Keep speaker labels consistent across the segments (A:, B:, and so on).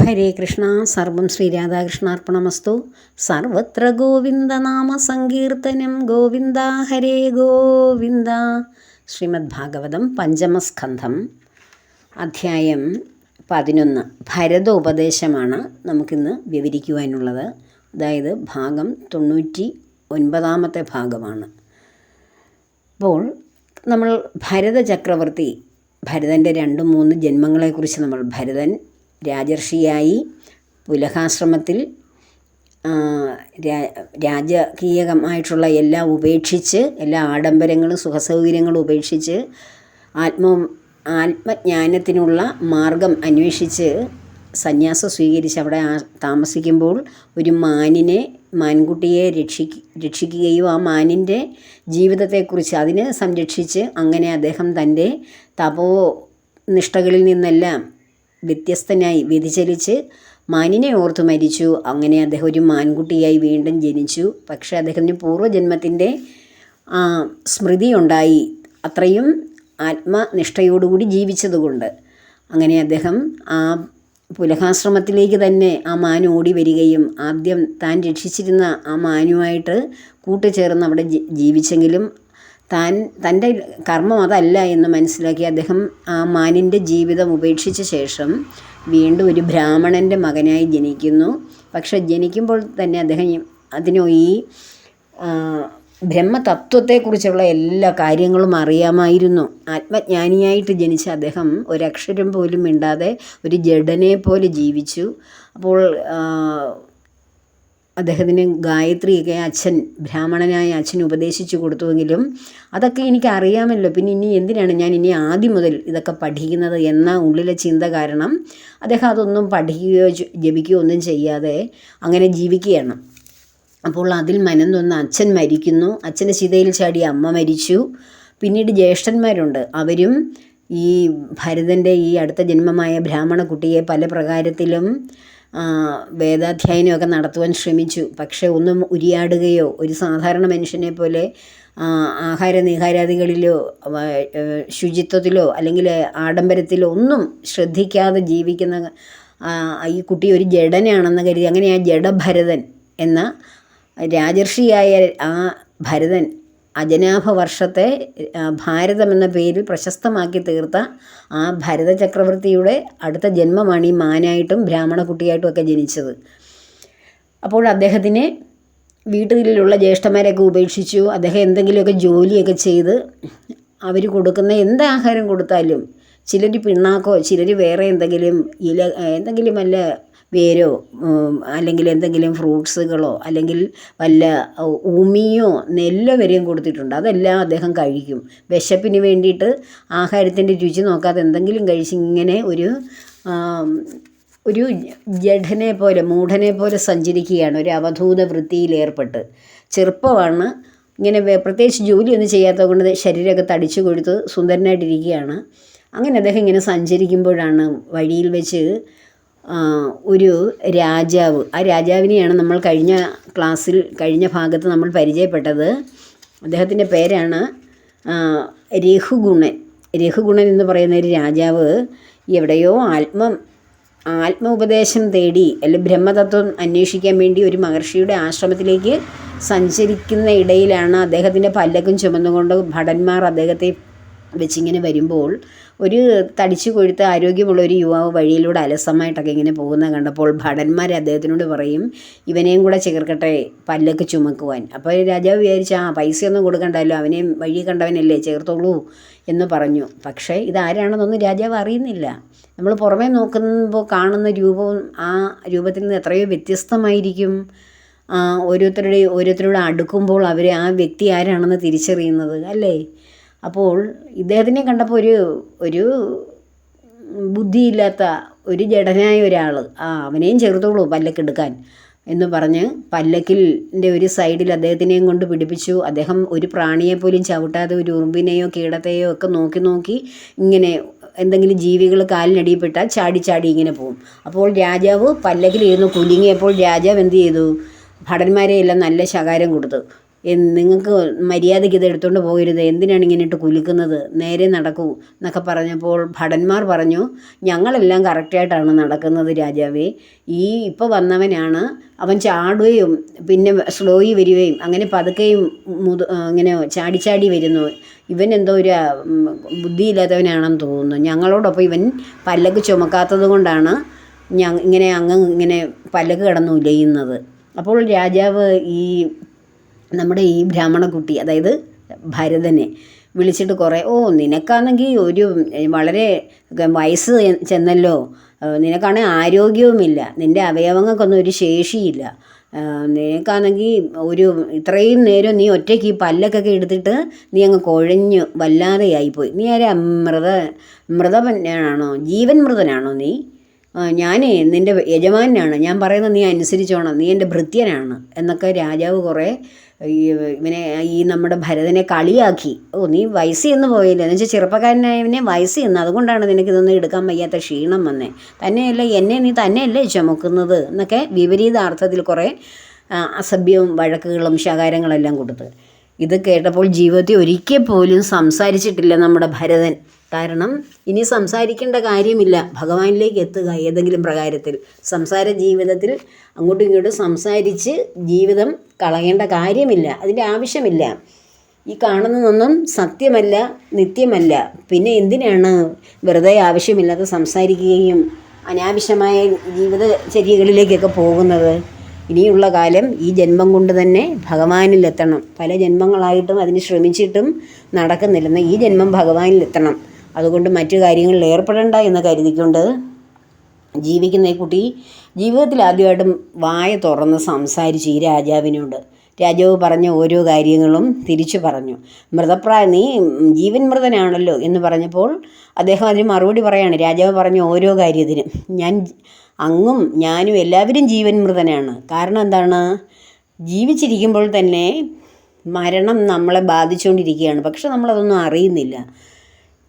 A: ഹരേ കൃഷ്ണ സർവം ശ്രീ രാധാകൃഷ്ണാർപ്പണമസ്തു. സർവത്ര ഗോവിന്ദ നാമ സങ്കീർത്തനം ഗോവിന്ദ ഹരേ ഗോവിന്ദ. ശ്രീമദ് ഭാഗവതം പഞ്ചമസ്കന്ധം അധ്യായം പതിനൊന്ന്. ഭരതോപദേശമാണ് നമുക്കിന്ന് വിവരിക്കുവാനുള്ളത്. അതായത് ഭാഗം തൊണ്ണൂറ്റി ഒൻപതാമത്തെ ഭാഗമാണ്. അപ്പോൾ നമ്മൾ ഭരത ചക്രവർത്തി ഭരതന്റെ രണ്ട് മൂന്ന് ജന്മങ്ങളെക്കുറിച്ച് നമ്മൾ ഭരതൻ രാജർഷിയായി പുലഹാശ്രമത്തിൽ രാജകീയമായിട്ടുള്ള എല്ലാം ഉപേക്ഷിച്ച് എല്ലാ ആഡംബരങ്ങളും സുഖസൗകര്യങ്ങളും ഉപേക്ഷിച്ച് ആത്മ ആത്മജ്ഞാനത്തിനുള്ള മാർഗം അന്വേഷിച്ച് സന്യാസം സ്വീകരിച്ച് അവിടെ താമസിക്കുമ്പോൾ ഒരു മാനിനെ മാൻകുട്ടിയെ രക്ഷി രക്ഷിക്കുകയും ആ മാനിന്റെ ജീവിതത്തെക്കുറിച്ച് അതിനെ സംരക്ഷിച്ച് അങ്ങനെ അദ്ദേഹം തന്റെ തപോ നിഷ്ഠകളിൽ നിന്നെല്ലാം വ്യത്യസ്തനായി വ്യതിചലിച്ച് മാനിനെ ഓർത്ത് മരിച്ചു. അങ്ങനെ അദ്ദേഹം ഒരു മാൻകുട്ടിയായി വീണ്ടും ജനിച്ചു. പക്ഷേ അദ്ദേഹത്തിന് പൂർവജന്മത്തിന്റെ സ്മൃതി ഉണ്ടായി അത്രയും ആത്മനിഷ്ഠയോടുകൂടി ജീവിച്ചതുകൊണ്ട്. അങ്ങനെ അദ്ദേഹം ആ പുലഹാശ്രമത്തിലേക്ക് തന്നെ ആ മാൻ ഓടി വരികയും ആദ്യം താൻ രക്ഷിച്ചിരുന്ന ആ മാനുമായിട്ട് കൂട്ടുചേർന്ന് അവിടെ ജീവിച്ചെങ്കിലും താൻ തന്റെ കർമ്മം അതല്ല എന്ന് മനസ്സിലാക്കി അദ്ദേഹം ആ മാനിന്റെ ജീവിതം ഉപേക്ഷിച്ച ശേഷം വീണ്ടും ഒരു ബ്രാഹ്മണന്റെ മകനായി ജനിക്കുന്നു. പക്ഷെ ജനിക്കുമ്പോൾ തന്നെ അദ്ദേഹം അതിനോ ഈ ബ്രഹ്മതത്വത്തെക്കുറിച്ചുള്ള എല്ലാ കാര്യങ്ങളും അറിയാമായിരുന്നു. ആത്മജ്ഞാനിയായിട്ട് ജനിച്ച അദ്ദേഹം ഒരക്ഷരം പോലും മിണ്ടാതെ ഒരു ജഡനെ പോലെ ജീവിച്ചു. അപ്പോൾ അദ്ദേഹത്തിന് ഗായത്രിയൊക്കെ അച്ഛൻ ബ്രാഹ്മണനായ അച്ഛൻ ഉപദേശിച്ചു കൊടുത്തുവെങ്കിലും അതൊക്കെ എനിക്ക് അറിയാമല്ലോ പിന്നെ ഇനി എന്തിനാണ് ഞാൻ ഇനി ആദ്യം മുതൽ ഇതൊക്കെ പഠിക്കുന്നത് എന്ന ഉള്ളിലെ ചിന്ത കാരണം അദ്ദേഹം അതൊന്നും പഠിക്കുകയോ ജപിക്കുകയോ ഒന്നും ചെയ്യാതെ അങ്ങനെ ജീവിക്കുകയാണ്. അപ്പോൾ അതിൽ മനം തൊന്ന് അച്ഛൻ മരിക്കുന്നു. അച്ഛന്റെ ചിതയിൽ ചാടി അമ്മ മരിച്ചു. പിന്നീട് ജ്യേഷ്ഠന്മാരുണ്ട്. അവരും ഈ ഭരതന്റെ ഈ അടുത്ത ജന്മമായ ബ്രാഹ്മണ കുട്ടിയെ പല പ്രകാരത്തിലും വേദാധ്യയനമൊക്കെ നടത്തുവാൻ ശ്രമിച്ചു. പക്ഷേ ഒന്നും ഉരിയാടുകയോ ഒരു സാധാരണ മനുഷ്യനെ പോലെ ആഹാര നിഹാരാദികളിലോ ശുചിത്വത്തിലോ അല്ലെങ്കിൽ ആഡംബരത്തിലോ ഒന്നും ശ്രദ്ധിക്കാതെ ജീവിക്കുന്ന ഈ കുട്ടി ഒരു ജഡനാണെന്ന് കരുതി അങ്ങനെ ആ ജഡഭരതൻ എന്ന രാജർഷിയായ ആ ഭരതൻ അജനാഭ വർഷത്തെ ഭാരതമെന്ന പേരിൽ പ്രശസ്തമാക്കി തീർത്ത ആ ഭരത ചക്രവർത്തിയുടെ അടുത്ത ജന്മമാണ് ഈ മാനായിട്ടും ബ്രാഹ്മണ കുട്ടിയായിട്ടും ഒക്കെ ജനിച്ചത്. അപ്പോൾ അദ്ദേഹത്തിനെ വീട്ടിലുള്ള ജ്യേഷ്ഠന്മാരെയൊക്കെ ഉപേക്ഷിച്ചു. അദ്ദേഹം എന്തെങ്കിലുമൊക്കെ ജോലിയൊക്കെ ചെയ്ത് അവർ കൊടുക്കുന്ന എന്ത് ആഹാരം കൊടുത്താലും ചിലർ പിണ്ണാക്കോ ചിലർ വേറെ എന്തെങ്കിലും ഇല എന്തെങ്കിലും വല്ല വേരോ അല്ലെങ്കിൽ എന്തെങ്കിലും ഫ്രൂട്ട്സുകളോ അല്ലെങ്കിൽ വല്ല ഉമിയോ നെല്ലോ വരെയും കൊടുത്തിട്ടുണ്ട്. അതെല്ലാം അദ്ദേഹം കഴിക്കും. വിശപ്പിന് വേണ്ടിയിട്ട് ആഹാരത്തിന്റെ രുചി നോക്കാതെ എന്തെങ്കിലും കഴിച്ച് ഇങ്ങനെ ഒരു ഒരു ജഡനെ പോലെ മൂഢനെ പോലെ സഞ്ചരിക്കുകയാണ്. ഒരു അവധൂത വൃത്തിയിലേർപ്പെട്ട് ചെറുപ്പമാണ്. ഇങ്ങനെ പ്രത്യേകിച്ച് ജോലിയൊന്നും ചെയ്യാത്തത് കൊണ്ട് ശരീരമൊക്കെ തടിച്ചു കൊടുത്ത് സുന്ദരനായിട്ടിരിക്കുകയാണ്. അങ്ങനെ അദ്ദേഹം ഇങ്ങനെ സഞ്ചരിക്കുമ്പോഴാണ് വഴിയിൽ വെച്ച് ഒരു രാജാവ്. ആ രാജാവിനെയാണ് നമ്മൾ കഴിഞ്ഞ ക്ലാസ്സിൽ കഴിഞ്ഞ ഭാഗത്ത് നമ്മൾ പരിചയപ്പെട്ടത്. അദ്ദേഹത്തിന്റെ പേരാണ് രഘുഗുണൻ. രഘുഗുണൻ എന്ന് പറയുന്ന ഒരു രാജാവ് എവിടെയോ ആത്മ ആത്മ ഉപദേശം തേടി അല്ലെങ്കിൽ ബ്രഹ്മതത്വം അന്വേഷിക്കാൻ വേണ്ടി ഒരു മഹർഷിയുടെ ആശ്രമത്തിലേക്ക് സഞ്ചരിക്കുന്ന ഇടയിലാണ് അദ്ദേഹത്തിന്റെ പല്ലക്കും ചുമന്നുകൊണ്ട് ഭടന്മാർ അദ്ദേഹത്തെ വെച്ചിങ്ങനെ വരുമ്പോൾ ഒരു തടിച്ചു കൊഴുത്ത ആരോഗ്യമുള്ള ഒരു യുവാവ് വഴിയിലൂടെ അലസമായിട്ടൊക്കെ ഇങ്ങനെ പോകുന്നത് കണ്ടപ്പോൾ ഭടന്മാർ അദ്ദേഹത്തിനോട് പറയും ഇവനെയും കൂടെ ചേർക്കട്ടെ പല്ലൊക്കെ ചുമക്കുവാൻ. അപ്പോൾ രാജാവ് വിചാരിച്ചു ആ പൈസയൊന്നും കൊടുക്കണ്ടല്ലോ അവനെയും വഴി കണ്ടവനല്ലേ ചേർത്തോളൂ എന്ന് പറഞ്ഞു. പക്ഷേ ഇതാരാണെന്നൊന്നും രാജാവ് അറിയുന്നില്ല. നമ്മൾ പുറമേ നോക്കുമ്പോൾ കാണുന്ന രൂപവും ആ രൂപത്തിൽ നിന്ന് എത്രയോ വ്യത്യസ്തമായിരിക്കും. ഓരോരുത്തരുടെ ഓരോരുത്തരോട് അടുക്കുമ്പോൾ അവർ ആ വ്യക്തി ആരാണെന്ന് തിരിച്ചറിയുന്നത് അല്ലേ? അപ്പോൾ ഇദ്ദേഹത്തിനെ കണ്ടപ്പോൾ ഒരു ഒരു ബുദ്ധിയില്ലാത്ത ഒരു ജഡനായ ഒരാൾ ആ അവനെയും ചേർത്തോളൂ പല്ലക്കെടുക്കാൻ എന്ന് പറഞ്ഞ് പല്ലക്കിന്റെ ഒരു സൈഡിൽ അദ്ദേഹത്തിനെയും കൊണ്ട് പിടിപ്പിച്ചു. അദ്ദേഹം ഒരു പ്രാണിയെ പോലും ചവിട്ടാതെ ഒരു ഉറുമ്പിനെയോ കീടത്തെയോ ഒക്കെ നോക്കി നോക്കി ഇങ്ങനെ എന്തെങ്കിലും ജീവികൾ കാലിനടിയിൽപ്പെട്ടാൽ ചാടി ചാടി ഇങ്ങനെ പോകും അപ്പോൾ രാജാവ് പല്ലക്കിലിരുന്ന് കുലുങ്ങിയപ്പോൾ രാജാവ് എന്ത് ചെയ്തു? ഭടന്മാരെയെല്ലാം നല്ല ശകാരം കൊടുത്തു. നിങ്ങൾക്ക് മര്യാദയ്ക്ക് ഇത് എടുത്തുകൊണ്ട് പോകരുത്. എന്തിനാണ് ഇങ്ങനെ ഇട്ട് കുലുക്കുന്നത്? നേരെ നടക്കൂ എന്നൊക്കെ പറഞ്ഞപ്പോൾ ഭടന്മാർ പറഞ്ഞു ഞങ്ങളെല്ലാം കറക്റ്റായിട്ടാണ് നടക്കുന്നത് രാജാവേ. ഈ ഇപ്പോൾ വന്നവനാണ്. അവൻ ചാടുകയും പിന്നെ സ്ലോയി വരികയും അങ്ങനെ പതുക്കെയും മുത ഇങ്ങനെ ചാടി ചാടി വരുന്നു. ഇവൻ എന്തോ ഒരു ബുദ്ധിയില്ലാത്തവനാണെന്ന് തോന്നുന്നു. ഞങ്ങളോടൊപ്പം ഇവൻ പല്ലക്ക് ചുമക്കാത്തത് കൊണ്ടാണ് ഞ ഇങ്ങനെ അങ്ങ് ഇങ്ങനെ പല്ലക്ക് കിടന്നു ഉലയുന്നത്. അപ്പോൾ രാജാവ് ഈ നമ്മുടെ ഈ ബ്രാഹ്മണക്കുട്ടി അതായത് ഭരതനെ വിളിച്ചിട്ട് കുറേ ഓ നിനക്കാണെങ്കിൽ ഒരു വളരെ വയസ്സ് ചെന്നല്ലോ. നിനക്കാണെങ്കിൽ ആരോഗ്യവുമില്ല. നിന്റെ അവയവങ്ങൾക്കൊന്നും ഒരു ശേഷിയില്ല. നിനക്കാണെങ്കിൽ ഒരു ഇത്രയും നേരം നീ ഒറ്റയ്ക്ക് ഈ പല്ലക്കൊക്കെ എടുത്തിട്ട് നീ അങ്ങ് കുഴഞ്ഞു വല്ലാതെയായിപ്പോയി. നീ ആരെ? മൃത മൃതപന്നാണോ ജീവൻ മൃതനാണോ നീ? ഞാനേ നിന്റെ യജമാനാണ്. ഞാൻ പറയുന്നത് നീ അനുസരിച്ചോണം. നീ എന്റെ ഭൃത്യനാണ്. എന്നൊക്കെ രാജാവ് കുറേ ഇവനെ ഈ നമ്മുടെ ഭരതനെ കളിയാക്കി. ഓ നീ വയസ്സ് ചെന്ന് പോയില്ല? എന്ന് വെച്ചാൽ ചെറുപ്പക്കാരനായവനെ വയസ്സ് ചെന്ന്. അതുകൊണ്ടാണ് നിനക്ക് ഇതൊന്നും എടുക്കാൻ വയ്യാത്ത ക്ഷീണം വന്നേ. തന്നെയല്ല എന്നെ നീ തന്നെയല്ലേ ചുമക്കുന്നത്? എന്നൊക്കെ വിപരീത അർത്ഥത്തിൽ കുറേ അസഭ്യവും വഴക്കുകളും ശകാരങ്ങളെല്ലാം കൊടുത്ത്. ഇത് കേട്ടപ്പോൾ ജീവിതത്തിൽ ഒരിക്കൽ പോലും സംസാരിച്ചിട്ടില്ല നമ്മുടെ ഭരതൻ. കാരണം ഇനി സംസാരിക്കേണ്ട കാര്യമില്ല. ഭഗവാനിലേക്ക് എത്തുക ഏതെങ്കിലും പ്രകാരത്തിൽ. സംസാര ജീവിതത്തിൽ അങ്ങോട്ടും ഇങ്ങോട്ടും സംസാരിച്ച് ജീവിതം കളയേണ്ട കാര്യമില്ല. അതിന്റെ ആവശ്യമില്ല. ഈ കാണുന്നതൊന്നും സത്യമല്ല നിത്യമല്ല. പിന്നെ എന്തിനാണ് വെറുതെ ആവശ്യമില്ലാതെ സംസാരിക്കുകയും അനാവശ്യമായ ജീവിതചര്യകളിലേക്കൊക്കെ പോകുന്നത്? ഇനിയുള്ള കാലം ഈ ജന്മം കൊണ്ട് തന്നെ ഭഗവാനിലെത്തണം. പല ജന്മങ്ങളായിട്ടും അതിന് ശ്രമിച്ചിട്ടും നടക്കുന്നില്ലെന്ന് ഈ ജന്മം ഭഗവാനിലെത്തണം. അതുകൊണ്ട് മറ്റു കാര്യങ്ങളിൽ ഏർപ്പെടേണ്ട എന്ന് കരുതിക്കൊണ്ട് ജീവിക്കുന്ന ഈ കുട്ടി ജീവിതത്തിൽ ആദ്യമായിട്ടും വായ തുറന്ന് സംസാരിച്ച് ഈ രാജാവിനോട്. രാജാവ് പറഞ്ഞ ഓരോ കാര്യങ്ങളും തിരിച്ചു പറഞ്ഞു. മൃതപ്രായ നീ ജീവൻ മൃതനാണല്ലോ എന്ന് പറഞ്ഞപ്പോൾ അദ്ദേഹം അതിന് മറുപടി പറയാണ്. രാജാവ് പറഞ്ഞ ഓരോ കാര്യത്തിനും ഞാൻ അങ്ങും ഞാനും എല്ലാവരും ജീവൻ മൃതനാണ്. കാരണം എന്താണ്? ജീവിച്ചിരിക്കുമ്പോൾ തന്നെ മരണം നമ്മളെ ബാധിച്ചുകൊണ്ടിരിക്കുകയാണ്. പക്ഷെ നമ്മളതൊന്നും അറിയുന്നില്ല.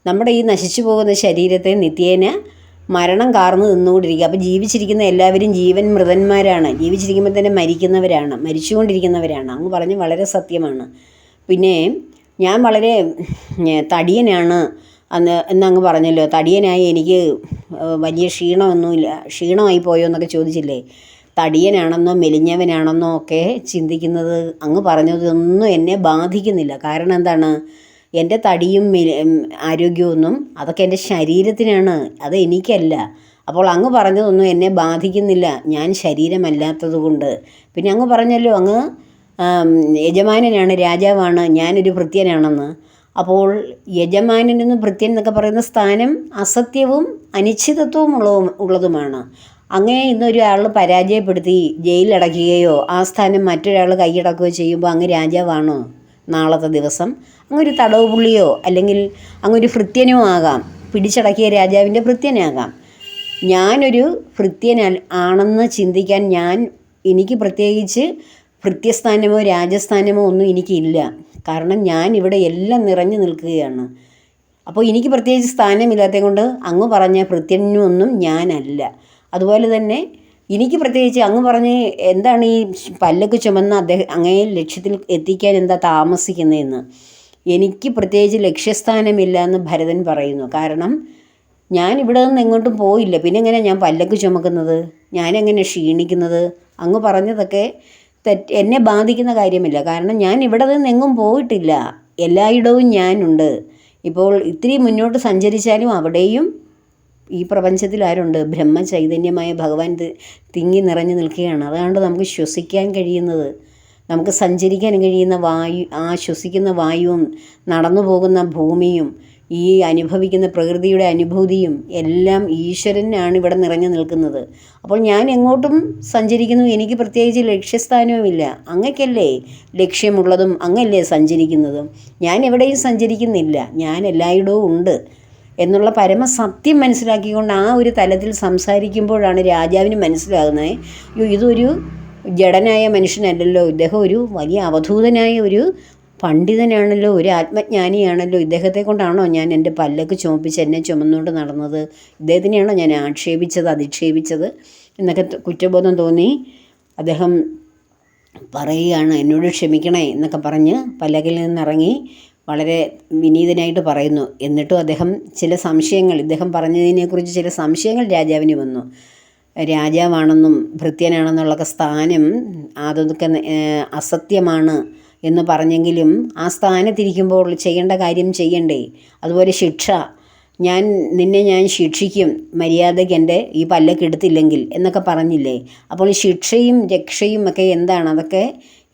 A: നമ്മുടെ ഈ നശിച്ചു പോകുന്ന ശരീരത്തെ നിത്യേന മരണം കാർന്നു നിന്നുകൊണ്ടിരിക്കുക. അപ്പോൾ ജീവിച്ചിരിക്കുന്ന എല്ലാവരും ജീവൻ മൃതന്മാരാണ്. ജീവിച്ചിരിക്കുമ്പോൾ തന്നെ മരിക്കുന്നവരാണ്. മരിച്ചുകൊണ്ടിരിക്കുന്നവരാണ്. അങ്ങ് പറഞ്ഞ് വളരെ സത്യമാണ്. പിന്നെ ഞാൻ വളരെ തടിയനാണ് അന്ന് എന്നങ്ങ് പറഞ്ഞല്ലോ. തടിയനായി എനിക്ക് വലിയ ക്ഷീണമൊന്നുമില്ല. ക്ഷീണമായി പോയോ എന്നൊക്കെ ചോദിച്ചില്ലേ? തടിയനാണെന്നോ മെലിഞ്ഞവനാണെന്നോ ഒക്കെ ചിന്തിക്കുന്നത് അങ്ങ് പറഞ്ഞതൊന്നും എന്നെ ബാധിക്കുന്നില്ല. കാരണം എന്താണ്? എന്റെ തടിയും ആരോഗ്യവും അതൊക്കെ എന്റെ ശരീരത്തിനാണ്. അത് എനിക്കല്ല. അപ്പോൾ അങ്ങ് പറഞ്ഞതൊന്നും എന്നെ ബാധിക്കുന്നില്ല. ഞാൻ ശരീരമല്ലാത്തത് കൊണ്ട് പിന്നെ അങ്ങ് പറഞ്ഞല്ലോ അങ്ങ് യജമാനനാണ് രാജാവാണ് ഞാനൊരു ഭൃത്യനാണെന്ന്. അപ്പോൾ യജമാനനെന്ന് ഭൃത്യൻ എന്നൊക്കെ പറയുന്ന സ്ഥാനം അസത്യവും അനിശ്ചിതത്വവും ഉള്ളതും ഉള്ളതുമാണ് അങ്ങനെ ഇന്നൊരാൾ പരാജയപ്പെടുത്തി ജയിലടയ്ക്കുകയോ ആ സ്ഥാനം മറ്റൊരാൾ കൈയടക്കുകയോ ചെയ്യുമ്പോൾ അങ്ങ് രാജാവാണോ? നാളത്തെ ദിവസം അങ്ങൊരു തടവ് പുള്ളിയോ അല്ലെങ്കിൽ അങ്ങൊരു ഭൃത്യനോ ആകാം. പിടിച്ചടക്കിയ രാജാവിന്റെ ഭൃത്യനാകാം. ഞാനൊരു ഭൃത്യൻ ആണെന്ന് ചിന്തിക്കാൻ ഞാൻ എനിക്ക് പ്രത്യേകിച്ച് ഭൃത്യസ്ഥാനമോ രാജസ്ഥാനമോ ഒന്നും എനിക്കില്ല. കാരണം ഞാൻ ഇവിടെ എല്ലാം നിറഞ്ഞു നിൽക്കുകയാണ്. അപ്പോൾ എനിക്ക് പ്രത്യേകിച്ച് സ്ഥാനമില്ലാത്തത് കൊണ്ട് അങ്ങ് പറഞ്ഞ ഭൃത്യനൊന്നും ഞാനല്ല. അതുപോലെ തന്നെ എനിക്ക് പ്രത്യേകിച്ച് അങ്ങ് പറഞ്ഞ് എന്താണ് ഈ പല്ലക്ക് ചുമന്ന അദ്ദേഹം അങ്ങേ ലക്ഷ്യത്തിൽ എത്തിക്കാൻ എന്താ താമസിക്കുന്നതെന്ന്. എനിക്ക് പ്രത്യേകിച്ച് ലക്ഷ്യസ്ഥാനമില്ല എന്ന് ഭരതൻ പറയുന്നു. കാരണം ഞാൻ ഇവിടെ നിന്ന് എങ്ങോട്ടും പോയില്ല. പിന്നെ എങ്ങനെയാണ് ഞാൻ പല്ലക്ക് ചുമക്കുന്നത്? ഞാനെങ്ങനെ ക്ഷീണിക്കുന്നത്? അങ്ങ് പറഞ്ഞതൊക്കെ തെറ്റ് എന്നെ ബാധിക്കുന്ന കാര്യമില്ല. കാരണം ഞാൻ ഇവിടെ നിന്ന് എങ്ങും പോയിട്ടില്ല. എല്ലായിടവും ഞാനുണ്ട്. ഇപ്പോൾ ഇത്തിരി മുന്നോട്ട് സഞ്ചരിച്ചാലും അവിടെയും ഈ പ്രപഞ്ചത്തിൽ ആരുണ്ട്? ബ്രഹ്മചൈതന്യമായ ഭഗവാൻ തിങ്ങി നിറഞ്ഞു നിൽക്കുകയാണ്. അതാണ് നമുക്ക് ശ്വസിക്കാൻ കഴിയുന്നത് നമുക്ക് സഞ്ചരിക്കാൻ കഴിയുന്ന വായു ആ ശ്വസിക്കുന്ന വായുവും നടന്നു പോകുന്ന ഭൂമിയും ഈ അനുഭവിക്കുന്ന പ്രകൃതിയുടെ അനുഭൂതിയും എല്ലാം ഈശ്വരനാണ് ഇവിടെ നിറഞ്ഞു നിൽക്കുന്നത്. അപ്പോൾ ഞാൻ എങ്ങോട്ടും സഞ്ചരിക്കുന്നു എനിക്ക് പ്രത്യേകിച്ച് ലക്ഷ്യസ്ഥാനവുമില്ല. അങ്ങക്കല്ലേ ലക്ഷ്യമുള്ളതും അങ്ങല്ലേ സഞ്ചരിക്കുന്നതും? ഞാൻ എവിടെയും സഞ്ചരിക്കുന്നില്ല ഞാൻ എല്ലായിടവും ഉണ്ട് എന്നുള്ള പരമസത്യം മനസ്സിലാക്കിക്കൊണ്ട് ആ ഒരു തലത്തിൽ സംസാരിക്കുമ്പോഴാണ് രാജാവിന് മനസ്സിലാകുന്നത്. ഇതൊരു ജഡനായ മനുഷ്യനല്ലല്ലോ ഇദ്ദേഹം ഒരു വലിയ അവധൂതനായ ഒരു പണ്ഡിതനാണല്ലോ ഒരു ആത്മജ്ഞാനിയാണല്ലോ. ഇദ്ദേഹത്തെ കൊണ്ടാണോ ഞാൻ എന്റെ പല്ലൊക്കെ ചുമപ്പിച്ച് എന്നെ ചുമന്നുകൊണ്ട് നടന്നത്? ഇദ്ദേഹത്തിനെയാണോ ഞാൻ ആക്ഷേപിച്ചത് അധിക്ഷേപിച്ചത്? എന്നൊക്കെ കുറ്റബോധം തോന്നി. അദ്ദേഹം പറയുകയാണ് എന്നോട് ക്ഷമിക്കണേ എന്നൊക്കെ പറഞ്ഞ് പല്ലകിൽ നിന്നിറങ്ങി വളരെ വിനീതനായിട്ട് പറയുന്നു. എന്നിട്ടും അദ്ദേഹം ചില സംശയങ്ങൾ ഇദ്ദേഹം പറഞ്ഞതിനെക്കുറിച്ച് ചില സംശയങ്ങൾ രാജാവിന് വന്നു. രാജാവാണെന്നും ഭൃത്യനാണെന്നുള്ളൊക്കെ സ്ഥാനം അതൊക്കെ അസത്യമാണ് എന്ന് പറഞ്ഞെങ്കിലും ആ സ്ഥാനത്തിരിക്കുമ്പോൾ ചെയ്യേണ്ട കാര്യം ചെയ്യണ്ടേ? അതുപോലെ ശിക്ഷ. ഞാൻ നിന്നെ ഞാൻ ശിക്ഷിക്കും. മര്യാദയ്ക്ക് എന്റെ ഈ പല്ലക്ക് എടുത്തില്ലെങ്കിൽ എന്നൊക്കെ പറഞ്ഞില്ലേ? അപ്പോൾ ശിക്ഷയും രക്ഷയും ഒക്കെ എന്താണ്? അതൊക്കെ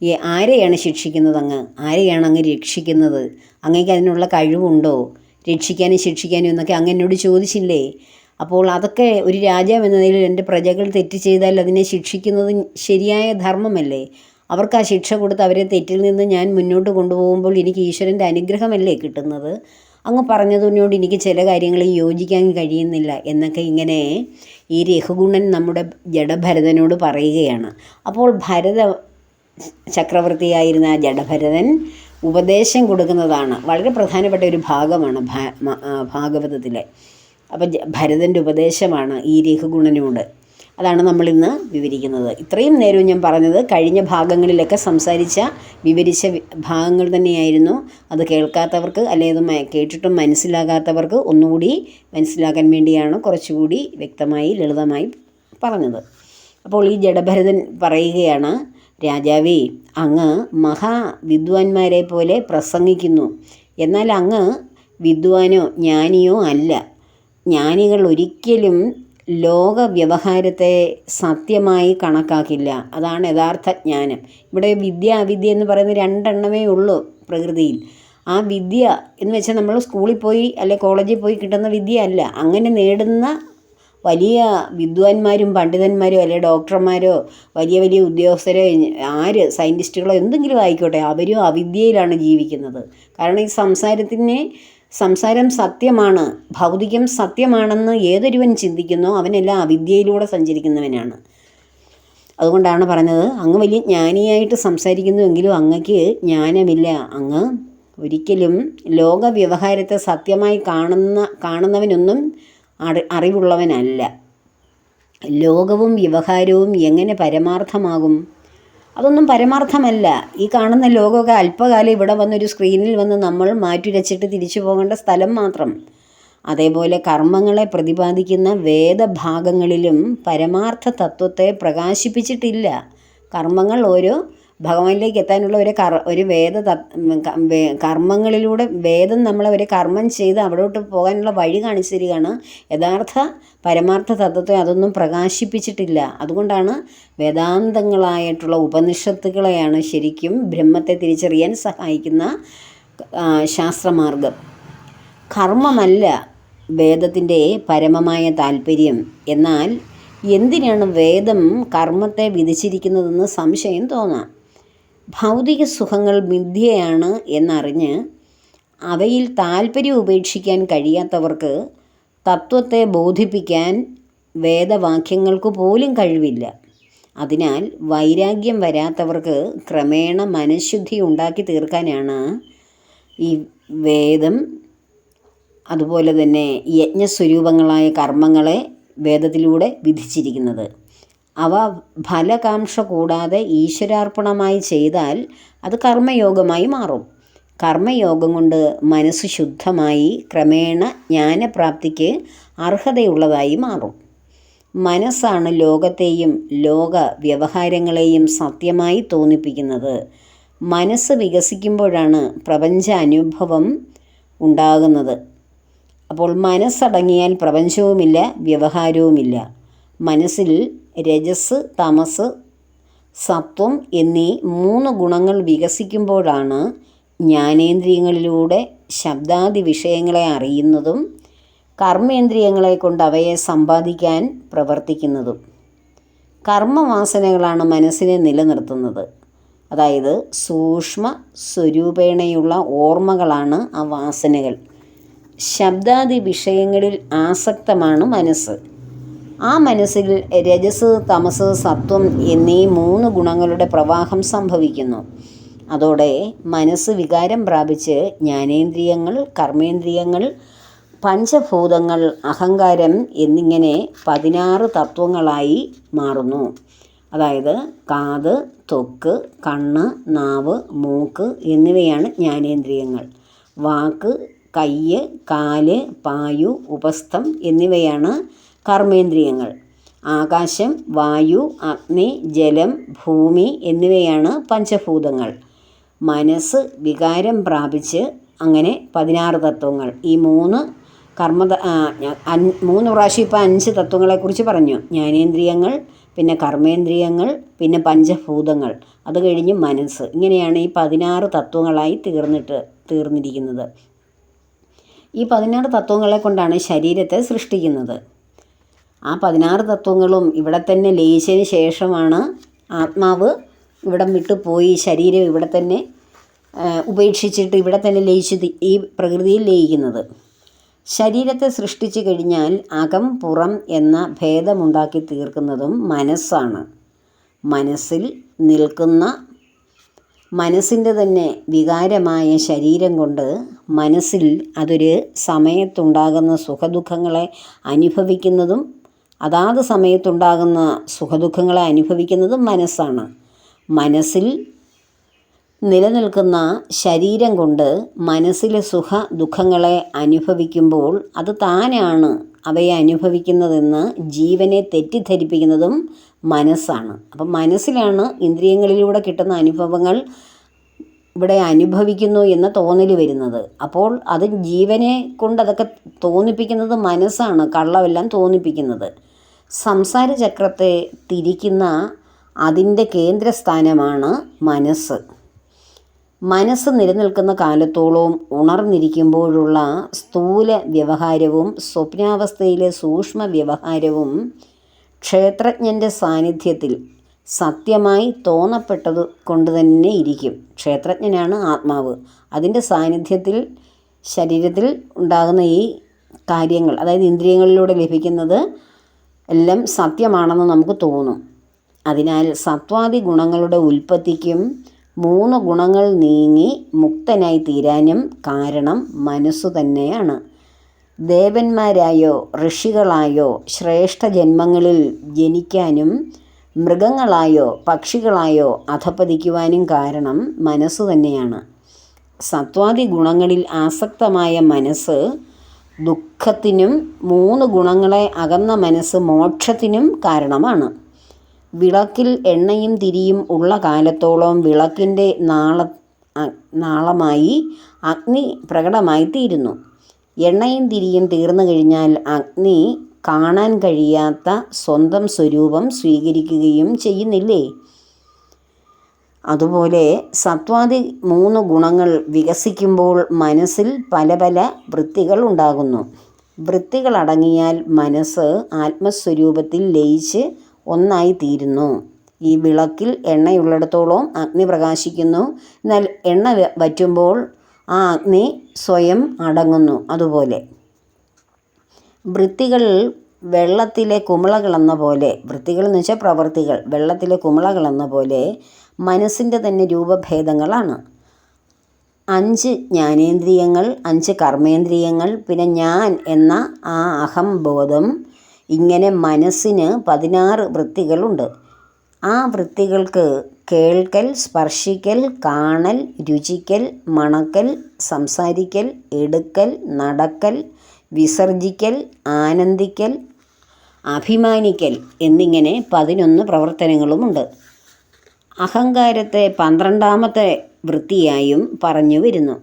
A: ഈ ആരെയാണ് ശിക്ഷിക്കുന്നത് അങ്ങ്? ആരെയാണ് അങ്ങ് രക്ഷിക്കുന്നത്? അങ്ങേക്ക് അതിനുള്ള കഴിവുണ്ടോ? രക്ഷിക്കാനും ശിക്ഷിക്കാനും എന്നൊക്കെ അങ്ങ് എന്നോട് ചോദിച്ചില്ലേ? അപ്പോൾ അതൊക്കെ ഒരു രാജാവ് എന്ന നിലയിൽ എന്റെ പ്രജകൾ തെറ്റ് ചെയ്താൽ അതിനെ ശിക്ഷിക്കുന്നത് ശരിയായ ധർമ്മമല്ലേ? അവർക്ക് ആ ശിക്ഷ കൊടുത്ത് അവരെ തെറ്റിൽ നിന്ന് ഞാൻ മുന്നോട്ട് കൊണ്ടുപോകുമ്പോൾ എനിക്ക് ഈശ്വരന്റെ അനുഗ്രഹമല്ലേ കിട്ടുന്നത്? അങ്ങ് പറഞ്ഞതിനോട് എനിക്ക് ചില കാര്യങ്ങളിൽ യോജിക്കാൻ കഴിയുന്നില്ല എന്നൊക്കെ ഇങ്ങനെ ഈ രഘുഗുണൻ നമ്മുടെ ജഡഭരതനോട് പറയുകയാണ്. അപ്പോൾ ഭരത ചക്രവർത്തിയായിരുന്ന ജഡഭരതൻ ഉപദേശം കൊടുക്കുന്നതാണ്. വളരെ പ്രധാനപ്പെട്ട ഒരു ഭാഗമാണ് ഭാഗവതത്തിലെ. അപ്പം ഭരതന്റെ ഉപദേശമാണ് ഈ രഘുഗുണനോട്. അതാണ് നമ്മളിന്ന് വിവരിക്കുന്നത്. ഇത്രയും നേരവും ഞാൻ പറഞ്ഞത് കഴിഞ്ഞ ഭാഗങ്ങളിലൊക്കെ സംസാരിച്ച വിവരിച്ച ഭാഗങ്ങൾ തന്നെയായിരുന്നു. അത് കേൾക്കാത്തവർക്ക് അല്ലെങ്കിൽ അത് കേട്ടിട്ടും മനസ്സിലാകാത്തവർക്ക് ഒന്നുകൂടി മനസ്സിലാക്കാൻ വേണ്ടിയാണ് കുറച്ചുകൂടി വ്യക്തമായി ലളിതമായി പറഞ്ഞത്. അപ്പോൾ ഈ ജഡഭരതൻ പറയുകയാണ് രാജാവേ അങ്ങ് മഹാവിദ്വാൻമാരെ പോലെ പ്രസംഗിക്കുന്നു. എന്നാൽ അങ്ങ് വിദ്വാനോ ജ്ഞാനിയോ അല്ല. ജ്ഞാനികൾ ഒരിക്കലും ലോക വ്യവഹാരത്തെ സത്യമായി കണക്കാക്കില്ല. അതാണ് യഥാർത്ഥ ജ്ഞാനം. ഇവിടെ വിദ്യ അവിദ്യ എന്ന് പറയുന്ന രണ്ടെണ്ണമേ ഉള്ളൂ പ്രകൃതിയിൽ. ആ വിദ്യ എന്ന് വെച്ചാൽ നമ്മൾ സ്കൂളിൽ പോയി അല്ലെ കോളേജിൽ പോയി കിട്ടുന്ന വിദ്യ അല്ല. അങ്ങനെ നേടുന്ന വലിയ വിദ്വാൻമാരും പണ്ഡിതന്മാരോ അല്ലെ ഡോക്ടർമാരോ വലിയ വലിയ ഉദ്യോഗസ്ഥരോ ആര് സയന്റിസ്റ്റുകളോ എന്തെങ്കിലും ആയിക്കോട്ടെ അവരും അവിദ്യയിലാണ് ജീവിക്കുന്നത്. കാരണം ഈ സംസാരത്തിനെ സംസാരം സത്യമാണ് ഭൗതികം സത്യമാണെന്ന് ഏതൊരുവൻ ചിന്തിക്കുന്നോ അവനെല്ലാം അവിദ്യയിലൂടെ സഞ്ചരിക്കുന്നവനാണ്. അതുകൊണ്ടാണ് പറഞ്ഞത് അങ്ങ് വലിയ ജ്ഞാനിയായിട്ട് സംസാരിക്കുന്നുവെങ്കിലും അങ്ങക്ക് ജ്ഞാനമില്ല. അങ്ങ് ഒരിക്കലും ലോക വ്യവഹാരത്തെ സത്യമായി കാണുന്ന കാണുന്നവനൊന്നും അറി അറിവുള്ളവനല്ല. ലോകവും വ്യവഹാരവും എങ്ങനെ പരമാർത്ഥമാകും? അതൊന്നും പരമാർത്ഥമല്ല. ഈ കാണുന്ന ലോകമൊക്കെ അല്പകാലം ഇവിടെ വന്നൊരു സ്ക്രീനിൽ വന്ന് നമ്മൾ മാറ്റുരച്ചിട്ട് തിരിച്ചു പോകേണ്ട സ്ഥലം മാത്രം. അതേപോലെ കർമ്മങ്ങളെ പ്രതിപാദിക്കുന്ന വേദഭാഗങ്ങളിലും പരമാർത്ഥ തത്വത്തെ പ്രകാശിപ്പിച്ചിട്ടില്ല. കർമ്മങ്ങൾ ഓരോ ഭഗവാനിലേക്ക് എത്താനുള്ള ഒരു കർ ഒരു വേദ കർമ്മങ്ങളിലൂടെ വേദം നമ്മളെ ഒരു കർമ്മം ചെയ്ത് അവിടോട്ട് പോകാനുള്ള വഴി കാണിച്ചു തരികയാണ് യഥാർത്ഥ പരമാർത്ഥ തത്വത്തെ അതൊന്നും പ്രകാശിപ്പിച്ചിട്ടില്ല. അതുകൊണ്ടാണ് വേദാന്തങ്ങളായിട്ടുള്ള ഉപനിഷത്തുകളെയാണ് ശരിക്കും ബ്രഹ്മത്തെ തിരിച്ചറിയാൻ സഹായിക്കുന്ന ശാസ്ത്രമാർഗം. കർമ്മമല്ല വേദത്തിന്റെ പരമമായ താല്പര്യം എന്നാൽ എന്തിനാണ് വേദം കർമ്മത്തെ വിധിച്ചിരിക്കുന്നതെന്ന് സംശയം തോന്നാം. ഭൗതിക സുഖങ്ങൾ മിഥ്യയാണ് എന്നറിഞ്ഞ് അവയിൽ താൽപ്പര്യം ഉപേക്ഷിക്കാൻ കഴിയാത്തവർക്ക് തത്വത്തെ ബോധിപ്പിക്കാൻ വേദവാക്യങ്ങൾക്ക് പോലും കഴിവില്ല. അതിനാൽ വൈരാഗ്യം വരാത്തവർക്ക് ക്രമേണ മനഃശുദ്ധി ഉണ്ടാക്കി തീർക്കാനാണ് ഈ വേദം അതുപോലെ തന്നെ യജ്ഞസ്വരൂപങ്ങളായ കർമ്മങ്ങളെ വേദത്തിലൂടെ വിധിച്ചിരിക്കുന്നത്. അവ ഫലകാംക്ഷ കൂടാതെ ഈശ്വരാർപ്പണമായി ചെയ്താൽ അത് കർമ്മയോഗമായി മാറും. കർമ്മയോഗം കൊണ്ട് മനസ്സ് ശുദ്ധമായി ക്രമേണ ജ്ഞാനപ്രാപ്തിക്ക് അർഹതയുള്ളതായി മാറും. മനസ്സാണ് ലോകത്തെയും ലോക വ്യവഹാരങ്ങളെയും സത്യമായി തോന്നിപ്പിക്കുന്നത്. മനസ്സ് വികസിക്കുമ്പോഴാണ് പ്രപഞ്ച അനുഭവം ഉണ്ടാകുന്നത്. അപ്പോൾ മനസ്സടങ്ങിയാൽ പ്രപഞ്ചവുമില്ല വ്യവഹാരവുമില്ല. മനസ്സിൽ രജസ് തമസ് സത്വം എന്നീ മൂന്ന് ഗുണങ്ങൾ വികസിക്കുമ്പോഴാണ് ജ്ഞാനേന്ദ്രിയങ്ങളിലൂടെ ശബ്ദാദി വിഷയങ്ങളെ അറിയുന്നതും കർമ്മേന്ദ്രിയങ്ങളെ കൊണ്ട് അവയെ സമ്പാദിക്കാൻ പ്രവർത്തിക്കുന്നതും. കർമ്മവാസനകളാണ് മനസ്സിനെ നിലനിർത്തുന്നത്. അതായത് സൂക്ഷ്മ സ്വരൂപേണയുള്ള ഓർമ്മകളാണ് ആ വാസനകൾ. ശബ്ദാദി വിഷയങ്ങളിൽ ആസക്തമാണ് മനസ്സ്. ആ മനസ്സിൽ രജസ് തമസ് സത്വം എന്നീ മൂന്ന് ഗുണങ്ങളുടെ പ്രവാഹം സംഭവിക്കുന്നു. അതോടെ മനസ്സ് വികാരം പ്രാപിച്ച് ജ്ഞാനേന്ദ്രിയങ്ങൾ കർമ്മേന്ദ്രിയങ്ങൾ പഞ്ചഭൂതങ്ങൾ അഹങ്കാരം എന്നിങ്ങനെ പതിനാറ് തത്വങ്ങളായി മാറുന്നു. അതായത് കാത് ത്വക്ക് കണ്ണ് നാവ് മൂക്ക് എന്നിവയാണ് ജ്ഞാനേന്ദ്രിയങ്ങൾ. വാക്ക് കയ്യ് കാൽ പായു ഉപസ്ഥം എന്നിവയാണ് കർമ്മേന്ദ്രിയങ്ങൾ. ആകാശം വായു അഗ്നി ജലം ഭൂമി എന്നിവയാണ് പഞ്ചഭൂതങ്ങൾ. മനസ്സ് വികാരം പ്രാപിച്ച് അങ്ങനെ പതിനാറ് തത്വങ്ങൾ. ഈ മൂന്ന് കർമ്മ മൂന്ന് പ്രാവശ്യം ഇപ്പോൾ അഞ്ച് തത്വങ്ങളെക്കുറിച്ച് പറഞ്ഞു. ജ്ഞാനേന്ദ്രിയങ്ങൾ പിന്നെ കർമ്മേന്ദ്രിയങ്ങൾ പിന്നെ പഞ്ചഭൂതങ്ങൾ. അത് കഴിഞ്ഞ് മനസ്സ്. ഇങ്ങനെയാണ് ഈ പതിനാറ് തത്വങ്ങളായി തീർന്നിട്ട് തീർന്നിരിക്കുന്നത്. ഈ പതിനാറ് തത്വങ്ങളെ കൊണ്ടാണ് ശരീരത്തെ സൃഷ്ടിക്കുന്നത്. ആ പതിനാറ് തത്വങ്ങളും ഇവിടെ തന്നെ ലയിച്ചതിന് ശേഷമാണ് ആത്മാവ് ഇവിടം വിട്ടു പോയി ശരീരം ഇവിടെ തന്നെ ഉപേക്ഷിച്ചിട്ട് ഇവിടെ തന്നെ ലയിച്ച് ഈ പ്രകൃതിയിൽ ലയിക്കുന്നത്. ശരീരത്തെ സൃഷ്ടിച്ചു കഴിഞ്ഞാൽ അകം പുറം എന്ന ഭേദമുണ്ടാക്കി തീർക്കുന്നതും മനസ്സാണ്. മനസ്സിൽ നിൽക്കുന്ന മനസ്സിന്റെ തന്നെ വികാരമായ ശരീരം കൊണ്ട് മനസ്സിൽ അതൊരു സമയത്തുണ്ടാകുന്ന സുഖദുഃഖങ്ങളെ അനുഭവിക്കുന്നതും അതാത് സമയത്തുണ്ടാകുന്ന സുഖദുഃഖങ്ങളെ അനുഭവിക്കുന്നത് മനസ്സാണ്. മനസ്സിൽ നിലനിൽക്കുന്ന ശരീരം കൊണ്ട് മനസ്സിലെ സുഖ ദുഃഖങ്ങളെ അനുഭവിക്കുമ്പോൾ അത് താനാണ് അവയെ അനുഭവിക്കുന്നതെന്ന് ജീവനെ തെറ്റിദ്ധരിപ്പിക്കുന്നതും മനസ്സാണ്. അപ്പം മനസ്സിലാണ് ഇന്ദ്രിയങ്ങളിലൂടെ കിട്ടുന്ന അനുഭവങ്ങൾ ഇവിടെ അനുഭവിക്കുന്നു എന്ന തോന്നൽ വരുന്നത്. അപ്പോൾ അത് ജീവനെ കൊണ്ട് അതൊക്കെ തോന്നിപ്പിക്കുന്നത് മനസ്സാണ് കള്ളമെല്ലാം തോന്നിപ്പിക്കുന്നത്. സംസാര ചക്രത്തെ തിരിക്കുന്ന അതിന്റെ കേന്ദ്രസ്ഥാനമാണ് മനസ്സ്. മനസ്സ് നിലനിൽക്കുന്ന കാലത്തോളം ഉണർന്നിരിക്കുമ്പോഴുള്ള സ്ഥൂല വ്യവഹാരവും സ്വപ്നാവസ്ഥയിലെ സൂക്ഷ്മ വ്യവഹാരവും ക്ഷേത്രജ്ഞന്റെ സാന്നിധ്യത്തിൽ സത്യമായി തോന്നപ്പെട്ടത് കൊണ്ട് തന്നെ ഇരിക്കും. ക്ഷേത്രജ്ഞനാണ് ആത്മാവ്. അതിന്റെ സാന്നിധ്യത്തിൽ ശരീരത്തിൽ ഉണ്ടാകുന്ന ഈ കാര്യങ്ങൾ അതായത് ഇന്ദ്രിയങ്ങളിലൂടെ ലഭിക്കുന്നത് എല്ലാം സത്യമാണെന്ന് നമുക്ക് തോന്നും. അതിനാൽ സത്വാദി ഗുണങ്ങളുടെ ഉൽപ്പത്തിക്കും മൂന്ന് ഗുണങ്ങൾ നീങ്ങി മുക്തനായി തീരാനും കാരണം മനസ്സു തന്നെയാണ്. ദേവന്മാരായോ ഋഷികളായോ ശ്രേഷ്ഠ ജന്മങ്ങളിൽ ജനിക്കാനും മൃഗങ്ങളായോ പക്ഷികളായോ അധപ്പതിക്കുവാനും കാരണം മനസ്സു തന്നെയാണ്. സത്വാദി ഗുണങ്ങളിൽ ആസക്തമായ മനസ്സ് ദുഃഖത്തിനും മൂന്ന് ഗുണങ്ങളെ അകന്ന മനസ്സ് മോക്ഷത്തിനും കാരണമാണ്. വിളക്കിൽ എണ്ണയും തിരിയും ഉള്ള കാലത്തോളം വിളക്കിന്റെ നാള നാളമായി അഗ്നി പ്രകടമായി തീരുന്നു എണ്ണയും തിരിയും തീർന്നു കഴിഞ്ഞാൽ അഗ്നി കാണാൻ കഴിയാത്ത സ്വന്തം സ്വരൂപം സ്വീകരിക്കുകയും ചെയ്യുന്നില്ലേ? അതുപോലെ സത്വാദി മൂന്ന് ഗുണങ്ങൾ വികസിക്കുമ്പോൾ മനസ്സിൽ പല പല വൃത്തികൾ ഉണ്ടാകുന്നു. വൃത്തികൾ അടങ്ങിയാൽ മനസ്സ് ആത്മസ്വരൂപത്തിൽ ലയിച്ച് ഒന്നായി തീരുന്നു. ഈ വിളക്കിൽ എണ്ണയുള്ളിടത്തോളം അഗ്നി പ്രകാശിക്കുന്നു. എന്നാൽ എണ്ണ വറ്റുമ്പോൾ ആ അഗ്നി സ്വയം അടങ്ങുന്നു. അതുപോലെ വൃത്തികൾ വെള്ളത്തിലെ കുമിളകളെന്ന പോലെ വൃത്തികൾ എന്ന് വെച്ചാൽ പ്രവൃത്തികൾ വെള്ളത്തിലെ കുമിളകളെന്ന പോലെ മനസ്സിന്റെ തന്നെ രൂപഭേദങ്ങളാണ്. അഞ്ച് ജ്ഞാനേന്ദ്രിയങ്ങൾ അഞ്ച് കർമ്മേന്ദ്രിയങ്ങൾ പിന്നെ ഞാൻ എന്ന ആ അഹംബോധം ഇങ്ങനെ മനസ്സിന് പതിനാറ് വൃത്തികളുണ്ട്. ആ വൃത്തികൾക്ക് കേൾക്കൽ സ്പർശിക്കൽ കാണൽ രുചിക്കൽ മണക്കൽ സംസാരിക്കൽ എടുക്കൽ നടക്കൽ വിസർജിക്കൽ ആനന്ദിക്കൽ അഭിമാനിക്കൽ എന്നിങ്ങനെ പതിനൊന്ന് പ്രവർത്തനങ്ങളുമുണ്ട്. അഹങ്കാരത്തെ പന്ത്രണ്ടാമത്തെ വൃത്തിയായും പറഞ്ഞു വരുന്നു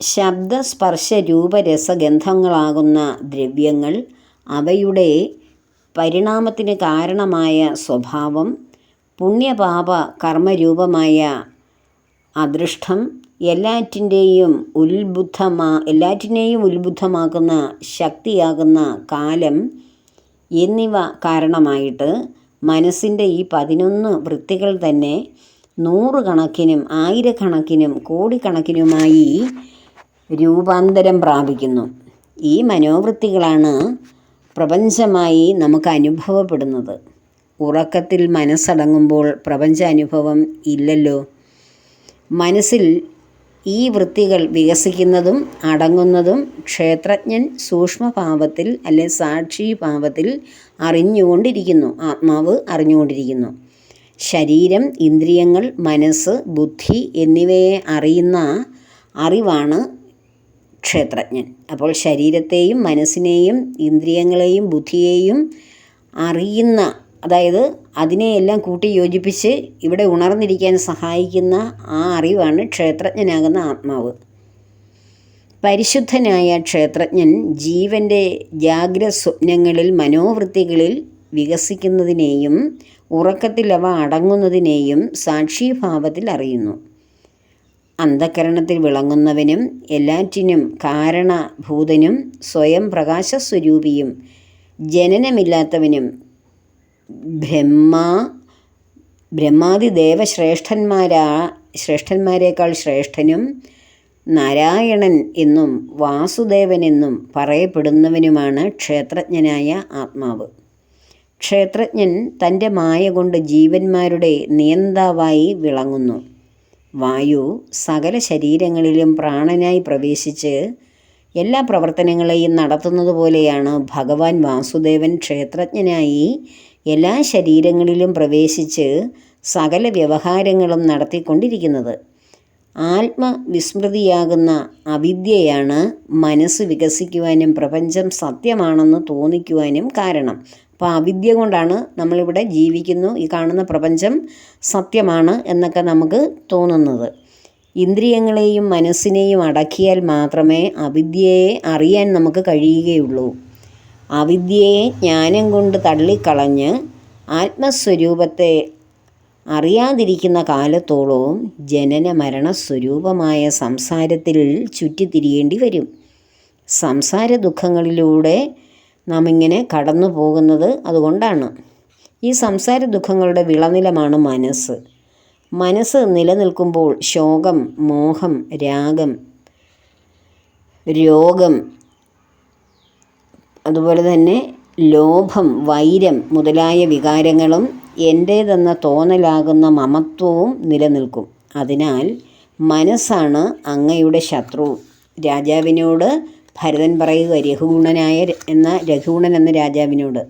A: ശബ്ദ സ്പർശ രൂപരസഗന്ധങ്ങളാകുന്ന ദ്രവ്യങ്ങൾ അവയുടെ പരിണാമത്തിന് കാരണമായ സ്വഭാവം പുണ്യപാപ കർമ്മരൂപമായ അദൃഷ്ടം എല്ലാറ്റിന്റെയും ഉത്ബുദ്ധമാ എല്ലാറ്റിനെയും ഉത്ബുദ്ധമാക്കുന്ന ശക്തിയാകുന്ന കാലം എന്നിവ കാരണമായിട്ട് മനസ്സിന്റെ ഈ പതിനൊന്ന് വൃത്തികൾ തന്നെ നൂറുകണക്കിനും ആയിരക്കണക്കിനും കോടിക്കണക്കിനുമായി രൂപാന്തരം പ്രാപിക്കുന്നു. ഈ മനോവൃത്തികളാണ് പ്രപഞ്ചമായി നമുക്ക് അനുഭവപ്പെടുന്നത്. ഉറക്കത്തിൽ മനസ്സടങ്ങുമ്പോൾ പ്രപഞ്ച അനുഭവം ഇല്ലല്ലോ. മനസ്സിൽ ഈ വൃത്തികൾ വികസിക്കുന്നതും അടങ്ങുന്നതും ക്ഷേത്രജ്ഞൻ സൂക്ഷ്മഭാവത്തിൽ അല്ലെ സാക്ഷി ഭാവത്തിൽ അറിഞ്ഞുകൊണ്ടിരിക്കുന്നു. ആത്മാവ് അറിഞ്ഞുകൊണ്ടിരിക്കുന്നു. ശരീരം ഇന്ദ്രിയങ്ങൾ മനസ്സ് ബുദ്ധി എന്നിവയെ അറിയുന്ന അറിവാണ് ക്ഷേത്രജ്ഞൻ. അപ്പോൾ ശരീരത്തെയും മനസ്സിനെയും ഇന്ദ്രിയങ്ങളെയും ബുദ്ധിയെയും അറിയുന്ന അതായത് അതിനെയെല്ലാം കൂട്ടി യോജിപ്പിച്ച് ഇവിടെ ഉണർന്നിരിക്കാൻ സഹായിക്കുന്ന ആ അറിവാണ് ക്ഷേത്രജ്ഞനാകുന്ന ആത്മാവ്. പരിശുദ്ധനായ ക്ഷേത്രജ്ഞൻ ജീവന്റെ ജാഗ്രത സ്വപ്നങ്ങളിൽ മനോവൃത്തികളിൽ വികസിക്കുന്നതിനെയും ഉറക്കത്തിൽ അവ അടങ്ങുന്നതിനെയും സാക്ഷിഭാവത്തിൽ അറിയുന്നു. അന്ധകരണത്തിൽ വിളങ്ങുന്നവനും എല്ലാറ്റിനും കാരണഭൂതനും സ്വയം പ്രകാശസ്വരൂപിയും ജനനമില്ലാത്തവനും ബ്രഹ്മ ബ്രഹ്മാതി ദേവശ്രേഷ്ഠന്മാരാ ശ്രേഷ്ഠന്മാരെക്കാൾ ശ്രേഷ്ഠനും നാരായണൻ എന്നും വാസുദേവൻ എന്നും പറയപ്പെടുന്നവനുമാണ് ക്ഷേത്രജ്ഞനായ ആത്മാവ്. ക്ഷേത്രജ്ഞൻ തന്റെ മായ കൊണ്ട് ജീവന്മാരുടെ നിയന്താവായി വിളങ്ങുന്നു. വായു സകല ശരീരങ്ങളിലും പ്രാണനായി പ്രവേശിച്ച് എല്ലാ പ്രവർത്തനങ്ങളെയും നടത്തുന്നത് പോലെയാണ് ഭഗവാൻ വാസുദേവൻ ക്ഷേത്രജ്ഞനായി എല്ലാ ശരീരങ്ങളിലും പ്രവേശിച്ച് സകല വ്യവഹാരങ്ങളും നടത്തിക്കൊണ്ടിരിക്കുന്നത്. ആത്മവിസ്മൃതിയാകുന്ന അവിദ്യയാണ് മനസ്സ് വികസിക്കുവാനും പ്രപഞ്ചം സത്യമാണെന്ന് തോന്നിക്കുവാനും കാരണം. അപ്പോൾ അവിദ്യ കൊണ്ടാണ് നമ്മളിവിടെ ജീവിക്കുന്നു. ഈ കാണുന്ന പ്രപഞ്ചം സത്യമാണ് എന്നൊക്കെ നമുക്ക് തോന്നുന്നത്. ഇന്ദ്രിയങ്ങളെയും മനസ്സിനെയും അടക്കിയാൽ മാത്രമേ അവിദ്യയെ അറിയാൻ നമുക്ക് കഴിയുകയുള്ളൂ. അവിദ്യയെ ജ്ഞാനം കൊണ്ട് തള്ളിക്കളഞ്ഞ് ആത്മസ്വരൂപത്തെ അറിയാതിരിക്കുന്ന കാലത്തോളവും ജനന മരണ സ്വരൂപമായ സംസാരത്തിൽ ചുറ്റിത്തിരിയേണ്ടി വരും. സംസാര ദുഃഖങ്ങളിലൂടെ നാം ഇങ്ങനെ കടന്നു പോകുന്നത് അതുകൊണ്ടാണ്. ഈ സംസാര ദുഃഖങ്ങളുടെ വിളനിലമാണ് മനസ്സ്. മനസ്സ് നിലനിൽക്കുമ്പോൾ ശോകം മോഹം രാഗം രോഗം അതുപോലെ തന്നെ ലോഭം വൈരം മുതലായ വികാരങ്ങളും എന്റേതെന്ന തോന്നലാകുന്ന മമത്വവും നിലനിൽക്കും. അതിനാൽ മനസ്സാണ് അങ്ങയുടെ ശത്രു. രാജാവിനോട് ഭരതൻ പറയുക രഘുഗുണനായ എന്ന രഘുഗുണൻ എന്ന രാജാവിനോട്.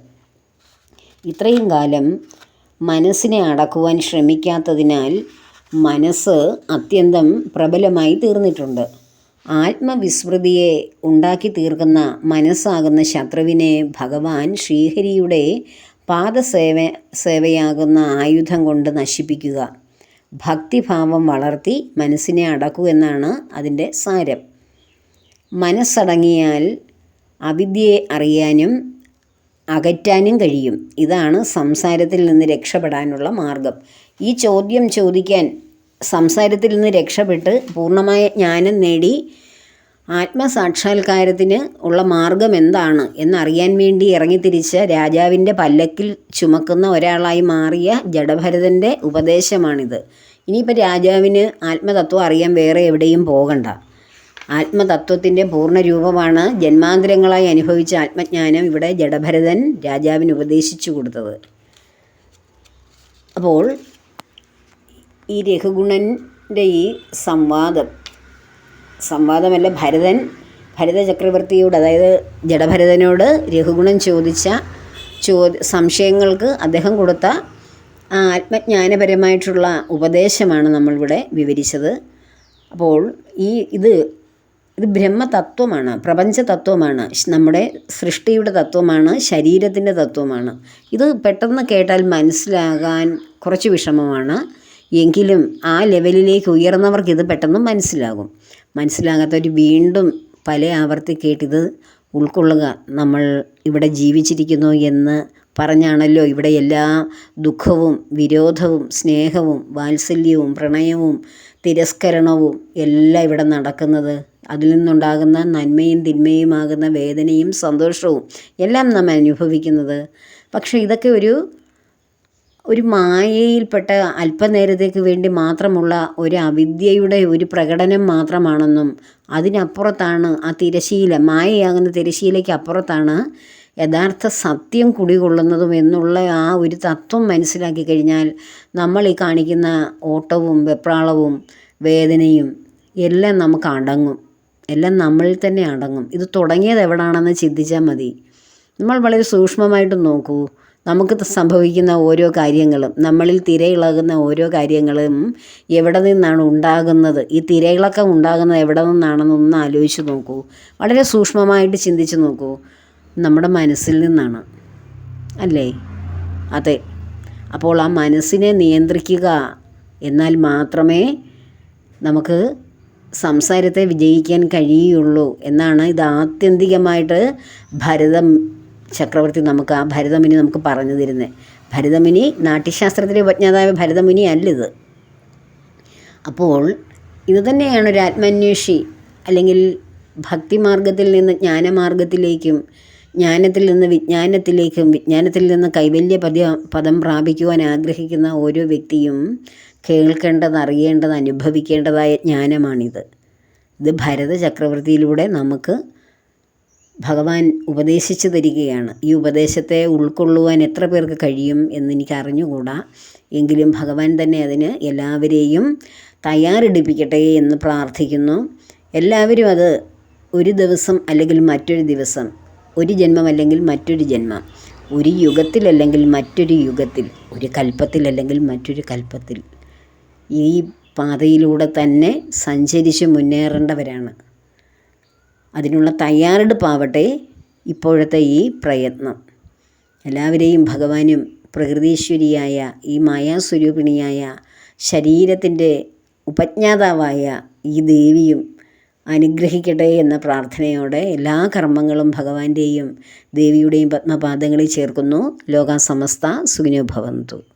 A: ഇത്രയും കാലം മനസ്സിനെ അടക്കുവാൻ ശ്രമിക്കാത്തതിനാൽ മനസ്സ് അത്യന്തം പ്രബലമായി തീർന്നിട്ടുണ്ട്. ആത്മവിസ്മൃതിയെ ഉണ്ടാക്കി തീർക്കുന്ന മനസ്സാകുന്ന ശത്രുവിനെ ഭഗവാൻ ശ്രീഹരിയുടെ പാദസേവ സേവയാകുന്ന ആയുധം കൊണ്ട് നശിപ്പിക്കുക. ഭക്തിഭാവം വളർത്തി മനസ്സിനെ അടക്കൂ എന്നാണ് അതിന്റെ സാരം. മനസ്സടങ്ങിയാൽ അവിദ്യയെ അറിയാനും അകറ്റാനും കഴിയും. ഇതാണ് സംസാരത്തിൽ നിന്ന് രക്ഷപ്പെടാനുള്ള മാർഗം. ഈ ചോദ്യം ചോദിക്കാൻ സംസാരത്തിൽ നിന്ന് രക്ഷപ്പെട്ട് പൂർണമായ ജ്ഞാനം നേടി ആത്മസാക്ഷാത്കാരത്തിന് ഉള്ള മാർഗം എന്താണ് എന്നറിയാൻ വേണ്ടി ഇറങ്ങിത്തിരിച്ച രാജാവിന്റെ പല്ലക്കിൽ ചുമക്കുന്ന ഒരാളായി മാറിയ ജഡഭരതന്റെ ഉപദേശമാണിത്. ഇനിയിപ്പോൾ രാജാവിന് ആത്മതത്വം അറിയാൻ വേറെ എവിടെയും പോകണ്ട. ആത്മതത്വത്തിന്റെ പൂർണരൂപമാണ് ജന്മാന്തരങ്ങളായി അനുഭവിച്ച ആത്മജ്ഞാനം ഇവിടെ ജഡഭരതൻ രാജാവിന് ഉപദേശിച്ചു കൊടുത്തത്. അപ്പോൾ ഈ രഘുഗുണന്റെ ഈ സംവാദം. സംവാദമല്ല ഭരതൻ ഭരത ചക്രവർത്തിയോട് അതായത് ജഡഭരതനോട് രഘുഗുണൻ ചോദിച്ച ചോ സംശയങ്ങൾക്ക് അദ്ദേഹം കൊടുത്ത ആത്മജ്ഞാനപരമായിട്ടുള്ള ഉപദേശമാണ് നമ്മളിവിടെ വിവരിച്ചത്. അപ്പോൾ ഈ ഇത് ഇത് ബ്രഹ്മതത്വമാണ് പ്രപഞ്ച തത്വമാണ് നമ്മുടെ സൃഷ്ടിയുടെ തത്വമാണ് ശരീരത്തിന്റെ തത്വമാണ്. ഇത് പെട്ടെന്ന് കേട്ടാൽ മനസ്സിലാകാൻ കുറച്ച് വിഷമമാണ്. എങ്കിലും ആ ലെവലിലേക്ക് ഉയർന്നവർക്ക് ഇത് പെട്ടെന്ന് മനസ്സിലാകും. മനസ്സിലാകാത്തവർ വീണ്ടും പല ആവർത്തി കേട്ടിത് ഉൾക്കൊള്ളുക. നമ്മൾ ഇവിടെ ജീവിച്ചിരിക്കുന്നു എന്ന് പറഞ്ഞാണല്ലോ ഇവിടെ എല്ലാ ദുഃഖവും വിരോധവും സ്നേഹവും വാത്സല്യവും പ്രണയവും തിരസ്കരണവും എല്ലാം ഇവിടെ നടക്കുന്നത്. അതിൽ നിന്നുണ്ടാകുന്ന നന്മയും തിന്മയുമാകുന്ന വേദനയും സന്തോഷവും എല്ലാം നാം അനുഭവിക്കുന്നത്. പക്ഷേ ഇതൊക്കെ ഒരു ഒരു മായയിൽപ്പെട്ട അല്പനേരത്തേക്ക് വേണ്ടി മാത്രമുള്ള ഒരു അവിദ്യയുടെ ഒരു പ്രകടനം മാത്രമാണെന്നും അതിനപ്പുറത്താണ് ആ തിരശ്ശീല മായയാകുന്ന തിരശ്ശീലയ്ക്ക് അപ്പുറത്താണ് യഥാർത്ഥ സത്യം കുടികൊള്ളുന്നതും എന്നുള്ള ആ ഒരു തത്വം മനസ്സിലാക്കി കഴിഞ്ഞാൽ നമ്മൾ ഈ കാണിക്കുന്ന ഓട്ടവും വെപ്രാളവും വേദനയും എല്ലാം നമുക്ക് അടങ്ങും. എല്ലാം നമ്മളിൽ തന്നെ അടങ്ങും. ഇത് തുടങ്ങിയത് എവിടാണെന്ന് ചിന്തിച്ചാൽ മതി. നമ്മൾ വളരെ സൂക്ഷ്മമായിട്ട് നോക്കൂ. നമുക്ക് സംഭവിക്കുന്ന ഓരോ കാര്യങ്ങളും നമ്മളിൽ തിരയിളകുന്ന ഓരോ കാര്യങ്ങളും എവിടെ നിന്നാണ് ഉണ്ടാകുന്നത്? ഈ തിരയിളക്കം ഉണ്ടാകുന്നത് എവിടെ നിന്നാണെന്നൊന്ന് ആലോചിച്ച് നോക്കൂ. വളരെ സൂക്ഷ്മമായിട്ട് ചിന്തിച്ച് നോക്കൂ. നമ്മുടെ മനസ്സിൽ നിന്നാണ്. അല്ലേ? അതെ. അപ്പോൾ ആ മനസ്സിനെ നിയന്ത്രിക്കുക എന്നാൽ മാത്രമേ നമുക്ക് സംസാരത്തെ വിജയിക്കാൻ കഴിയുള്ളൂ എന്നാണ് ഇത് ആത്യന്തികമായിട്ട് ഭരതം ചക്രവർത്തി നമുക്ക് ആ ഭരതമുനി നമുക്ക് പറഞ്ഞു തരുന്നത് ഭരതമുനി നാട്യശാസ്ത്രത്തിലെ ഉപജ്ഞാതാവ് ഭരതമുനി അല്ലിത് അപ്പോൾ ഇത് തന്നെയാണ് ഒരു ആത്മാന്വേഷി അല്ലെങ്കിൽ ഭക്തിമാർഗത്തിൽ നിന്ന് ജ്ഞാനമാർഗത്തിലേക്കും ജ്ഞാനത്തിൽ നിന്ന് വിജ്ഞാനത്തിലേക്കും വിജ്ഞാനത്തിൽ നിന്ന് കൈവല്യ പദ പദം പ്രാപിക്കുവാൻ ആഗ്രഹിക്കുന്ന ഓരോ വ്യക്തിയും കേൾക്കേണ്ടത് അറിയേണ്ടത് അനുഭവിക്കേണ്ടതായ ജ്ഞാനമാണിത്. ഇത് ഭരത ചക്രവർത്തിയിലൂടെ നമുക്ക് ഭഗവാൻ ഉപദേശിച്ചു തരികയാണ്. ഈ ഉപദേശത്തെ ഉൾക്കൊള്ളുവാൻ എത്ര പേർക്ക് കഴിയും എന്നെനിക്ക് അറിഞ്ഞുകൂടാ എങ്കിലും ഭഗവാൻ തന്നെ അതിന് എല്ലാവരെയും തയ്യാറെടുപ്പിക്കട്ടെ എന്ന് പ്രാർത്ഥിക്കുന്നു. എല്ലാവരും അത് ഒരു ദിവസം അല്ലെങ്കിൽ മറ്റൊരു ദിവസം ഒരു ജന്മം അല്ലെങ്കിൽ മറ്റൊരു ജന്മം ഒരു യുഗത്തിലല്ലെങ്കിൽ മറ്റൊരു യുഗത്തിൽ ഒരു കൽപ്പത്തിലല്ലെങ്കിൽ മറ്റൊരു കൽപ്പത്തിൽ ഈ പാതയിലൂടെ തന്നെ സഞ്ചരിച്ച് മുന്നേറേണ്ടവരാണ്. അതിനുള്ള തയ്യാറെടുപ്പാവട്ടെ ഇപ്പോഴത്തെ ഈ പ്രയത്നം. എല്ലാവരെയും ഭഗവാനും പ്രകൃതീശ്വരിയായ ഈ മായാസ്വരൂപിണിയായ ശരീരത്തിന്റെ ഉപജ്ഞാതാവായ ഈ ദേവിയും അനുഗ്രഹിക്കട്ടെ എന്ന പ്രാർത്ഥനയോടെ എല്ലാ കർമ്മങ്ങളും ഭഗവാന്റെയും ദേവിയുടെയും പത്മപാദങ്ങളിൽ ചേർക്കുന്നു. ലോകാസമസ്ത സുഖിനോ ഭവന്തു.